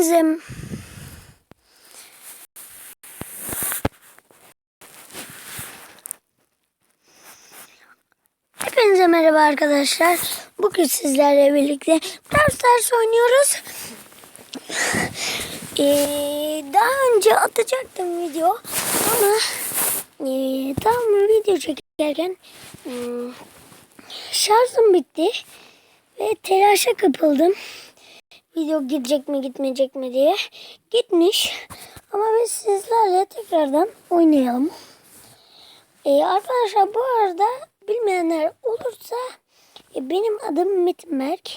Hepinize Hepinize merhaba arkadaşlar. Bugün sizlerle birlikte Brawl Stars oynuyoruz. Ee, daha önce atacaktım video ama e, tam video çekerken hmm, şarjım bitti ve telaşa kapıldım. Video gidecek mi gitmeyecek mi diye. Gitmiş ama biz sizlerle tekrardan oynayalım. Ee, arkadaşlar bu arada bilmeyenler olursa e, benim adım Metin Berk.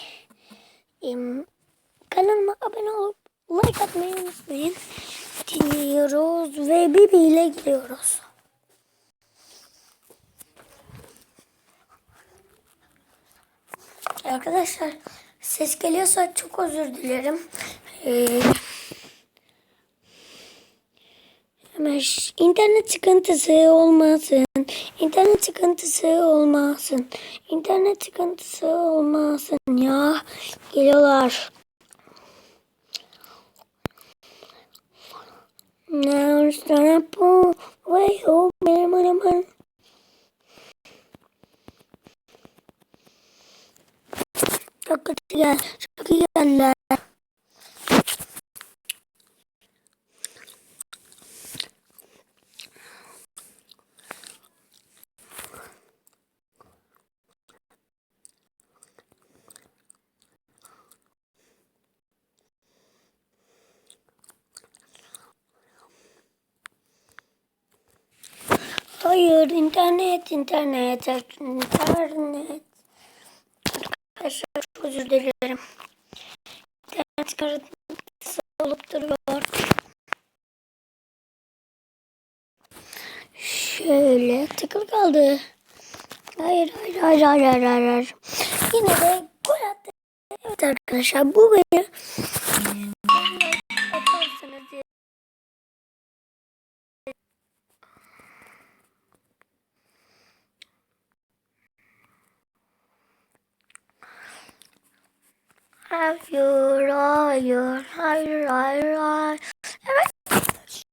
E, kanalıma abone olup like atmayı unutmayın. Dinliyoruz ve Bibi ile gidiyoruz. Arkadaşlar ses geliyorsa çok özür dilerim. Ee, hemen internet sıkıntısı olmasın. İnternet sıkıntısı olmasın. İnternet sıkıntısı olmasın ya. Geliyorlar. Now it's pull away oh man, man, man. Çok kötü gel. Çok iyi geldiler. Hayır, internet, internet, internet. Özür dilerim. İnternet sıkıntısı olup duruyor. Şöyle tıkıl kaldı. Hayır, hayır, hayır, hayır, hayır, hayır. Yine de gol attı. Evet arkadaşlar bu beni atarsınız diye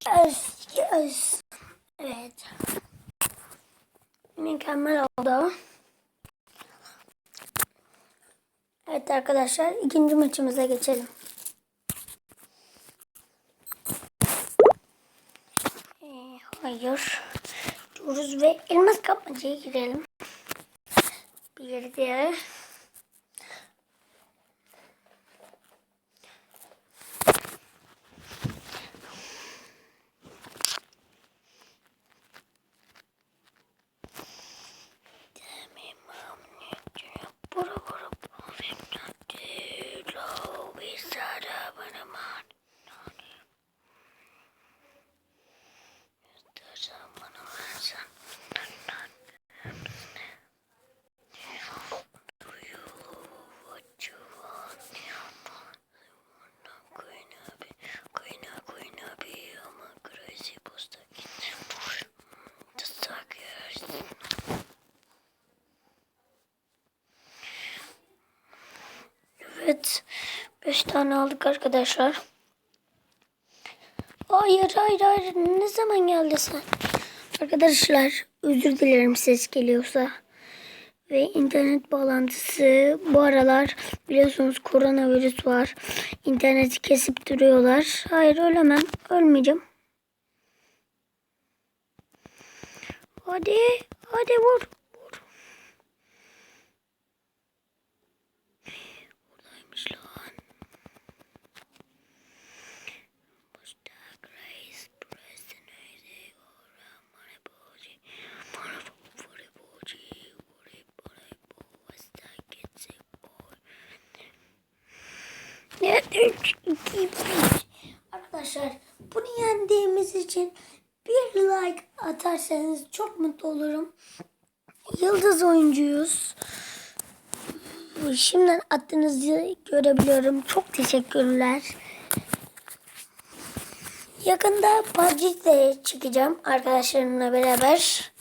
Yes, yes. Evet. Mükemmel oldu. Evet arkadaşlar ikinci maçımıza geçelim. Ee, hayır. Diyoruz ve elmas kapmacaya girelim. Bir de 5 tane aldık arkadaşlar. Hayır hayır hayır ne zaman geldi sen? Arkadaşlar özür dilerim ses geliyorsa. Ve internet bağlantısı bu aralar biliyorsunuz koronavirüs var. İnterneti kesip duruyorlar. Hayır ölemem ölmeyeceğim. Hadi hadi vur 3 2 1 Arkadaşlar bunu yendiğimiz için bir like atarsanız çok mutlu olurum. Yıldız oyuncuyuz. Şimdiden attığınızı görebiliyorum. Çok teşekkürler. Yakında PUBG'de çıkacağım arkadaşlarımla beraber.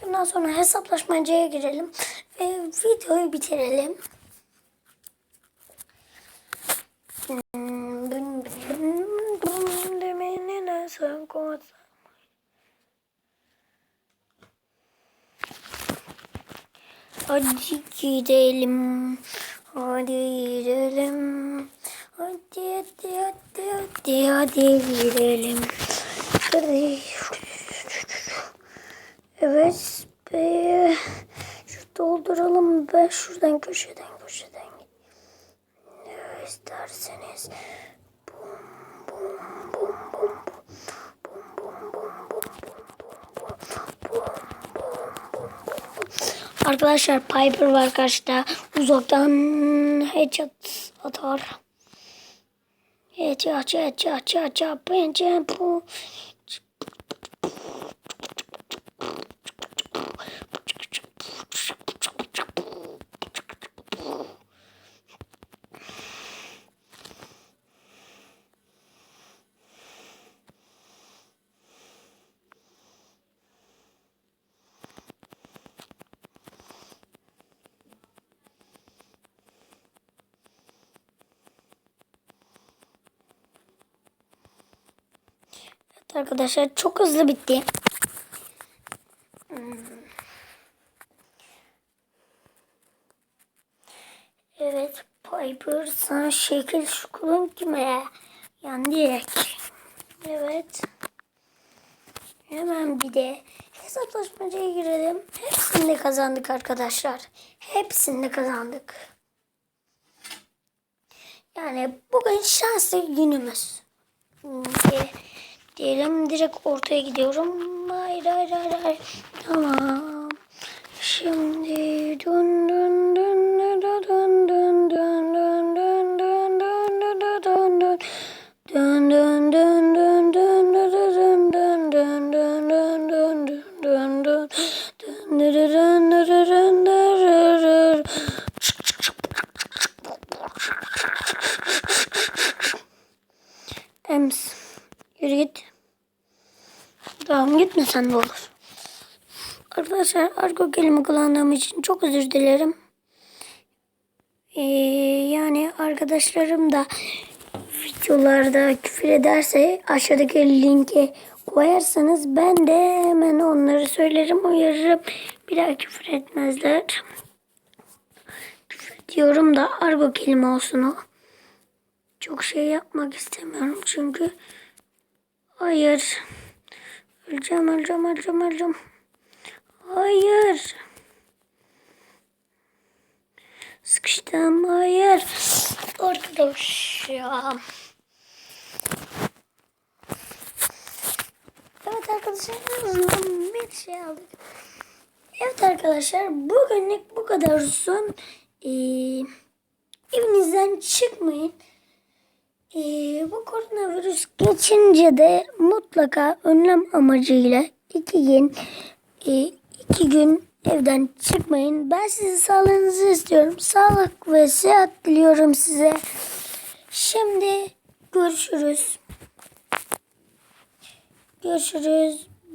Sonradan sonra hesaplaşmacaya girelim ve videoyu bitirelim. Hadi gidelim. Hadi gidelim. Hadi hadi hadi hadi hadi gidelim. Hadi. Evet. Be. Şu dolduralım. Ben şuradan köşeden köşeden. Ne isterseniz. Bum bum bum bum bum. Bum bum bum bum bum bum bum. Bum bum. Arkadaşlar Piper var karşıda. Uzaktan headshot atar. Headshot, headshot, headshot, headshot, bu. Arkadaşlar çok hızlı bitti. Evet Piper sana şekil şukulun kime? Direkt. Evet. Hemen bir de hesaplaşmacaya girelim. Hepsinde kazandık arkadaşlar. Hepsinde kazandık. Yani bugün şanslı günümüz. Diye, diyelim direkt ortaya gidiyorum. Hayır hayır hayır. Tamam. Şimdi dön dön dön gitmesen de olur. Arkadaşlar argo kelime kullandığım için çok özür dilerim. Ee, yani arkadaşlarım da videolarda küfür ederse aşağıdaki linke koyarsanız ben de hemen onları söylerim uyarırım. Bir daha küfür etmezler. Küfür diyorum da argo kelime olsun o. Çok şey yapmak istemiyorum çünkü hayır. Öleceğim, öleceğim, öleceğim, öleceğim. Hayır. Sıkıştım, hayır. Arkadaş ya. Evet arkadaşlar en azından bir şey aldık. Evet arkadaşlar bugünlük bu kadar olsun. Ee, evinizden çıkmayın. Ee, bu koronavirüs geçince de mutlaka önlem amacıyla iki gün e, iki gün evden çıkmayın. Ben sizin sağlığınızı istiyorum. Sağlık ve sıhhat diliyorum size. Şimdi görüşürüz. Görüşürüz.